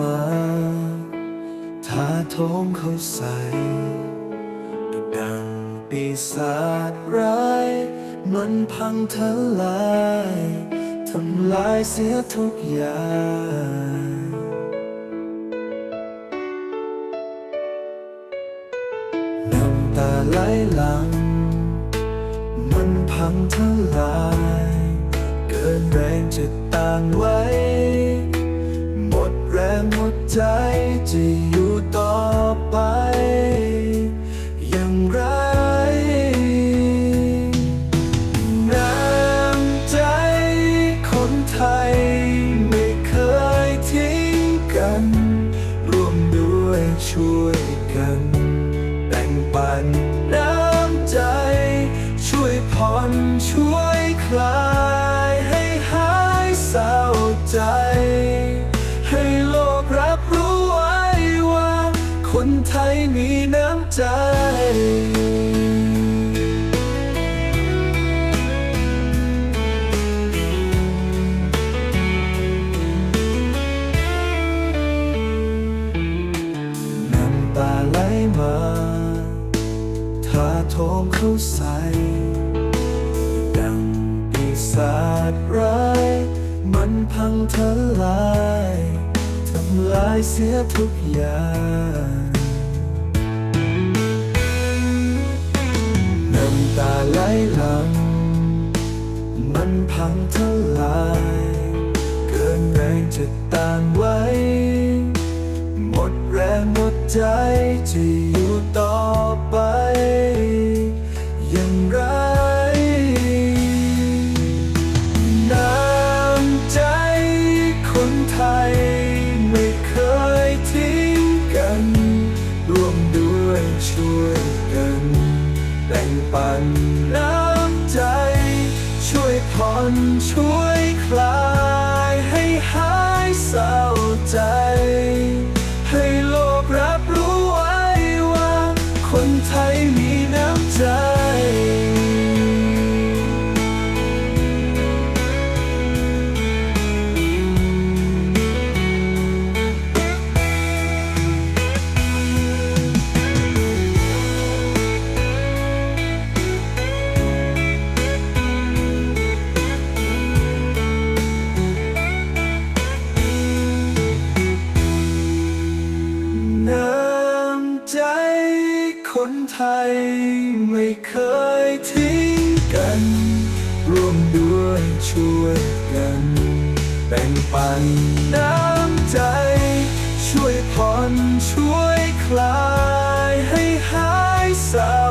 มาท้าโทมเขาใส่ดุดังปีศาจร้าย มันพังทลายทำลายเสียทุกอย่างน้ำตาไหลหลัง มันพังทลาย เกินแรงจะต้านไว้ ใจจะอยู่ต่อไป อย่างไรน้ำใจคนไทยไม่เคยทิ้งกัน ร่วมด้วยช่วยกัน แบ่งปันน้ำใจ ช่วยผ่อนช่วยคลาย ใจน้ำตาไหลมาท้าโทมเข้าใส่ดังปีศาจร้าย มันพังทลาย ทำลายเสียทุกอย่าง มันพังทลาย เกินแรงจะต้านไว้ หมดแรงหมดใจจะอยู่ต่อไป อย่างไรน้ำใจคนไทยไม่เคยทิ้งกัน ร่วมด้วยช่วยกัน แบ่งปันน้ ผ่อนช่วยคลายให้หายเศร้าใจ ให้ไม่เคยทิ้งกัน ร่วมด้วยช่วยกัน แบ่งปันน้ำใจ ช่วยผ่อนช่วยคลายให้หายเศร้า